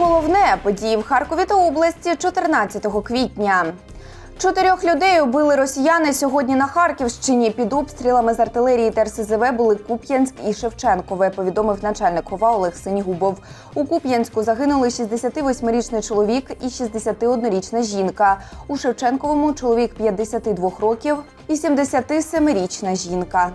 головне події в Харкові та області 14 квітня. Чотирьох людей убили росіяни сьогодні на Харківщині. Під обстрілами з артилерії та РСЗВ були Куп'янськ і Шевченкове. Повідомив начальник ОВА Олег Синігубов. У Куп'янську загинули 68-річний чоловік і 61-річна жінка. У Шевченковому чоловік 52 років і 77-річна жінка.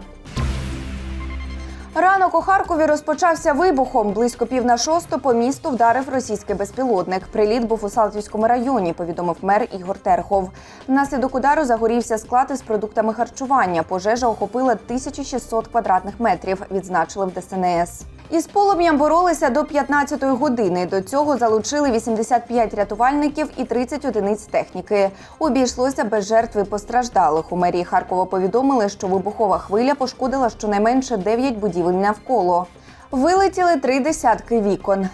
Ранок у Харкові розпочався вибухом. Близько пів на шосту по місту вдарив російський безпілотник. Приліт був у Салтівському районі, повідомив мер Ігор Терхов. Внаслідок удару загорівся склад із продуктами харчування. Пожежа охопила 1600 квадратних метрів. Відзначили в ДСНС. Із полум'ям боролися до 15-ї години. До цього залучили 85 рятувальників і 30 одиниць техніки. Обійшлося без жертв і постраждалих. У мерії Харкова повідомили, що вибухова хвиля пошкодила щонайменше 9 будівель навколо. Вилетіли три десятки вікон.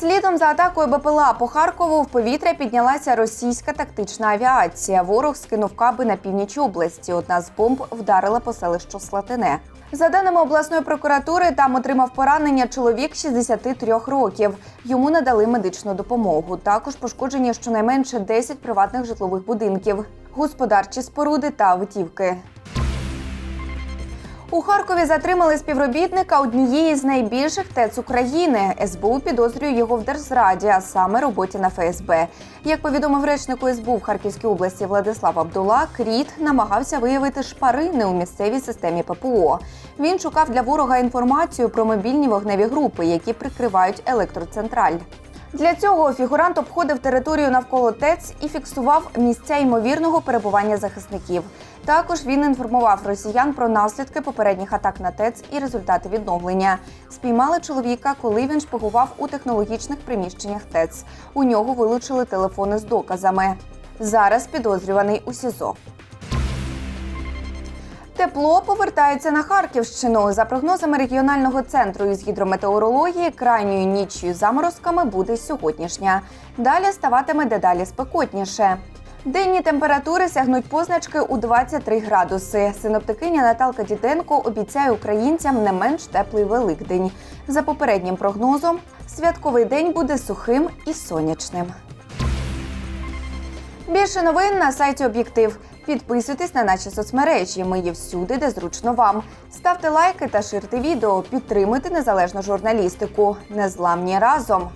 Слідом за атакою БПЛА по Харкову в повітря піднялася російська тактична авіація. Ворог скинув каби на північ області. Одна з бомб вдарила по селищу Слатине. За даними обласної прокуратури, там отримав поранення чоловік 63 років. Йому надали медичну допомогу. Також пошкоджені щонайменше 10 приватних житлових будинків, господарчі споруди та автівки. У Харкові затримали співробітника однієї з найбільших ТЕЦ України. СБУ підозрює його в держзраді, а саме роботі на ФСБ. Як повідомив речнику СБУ в Харківській області Владислав Абдула, Кріт намагався виявити шпарини у місцевій системі ППО. Він шукав для ворога інформацію про мобільні вогневі групи, які прикривають електроцентраль. Для цього фігурант обходив територію навколо ТЕЦ і фіксував місця ймовірного перебування захисників. Також він інформував росіян про наслідки попередніх атак на ТЕЦ і результати відновлення. Спіймали чоловіка, коли він шпигував у технологічних приміщеннях ТЕЦ. У нього вилучили телефони з доказами. Зараз підозрюваний у СІЗО. Тепло повертається на Харківщину. За прогнозами регіонального центру із гідрометеорології, крайньою ніччю заморозками буде сьогоднішня. Далі ставатиме дедалі спекотніше. Денні температури сягнуть позначки у 23 градуси. Синоптикиня Наталка Діденко обіцяє українцям не менш теплий Великдень. За попереднім прогнозом, святковий день буде сухим і сонячним. Більше новин на сайті Об'єктив. Підписуйтесь на наші соцмережі. Ми є всюди, де зручно вам. Ставте лайки та ширте відео. Підтримуйте незалежну журналістику. Незламні разом.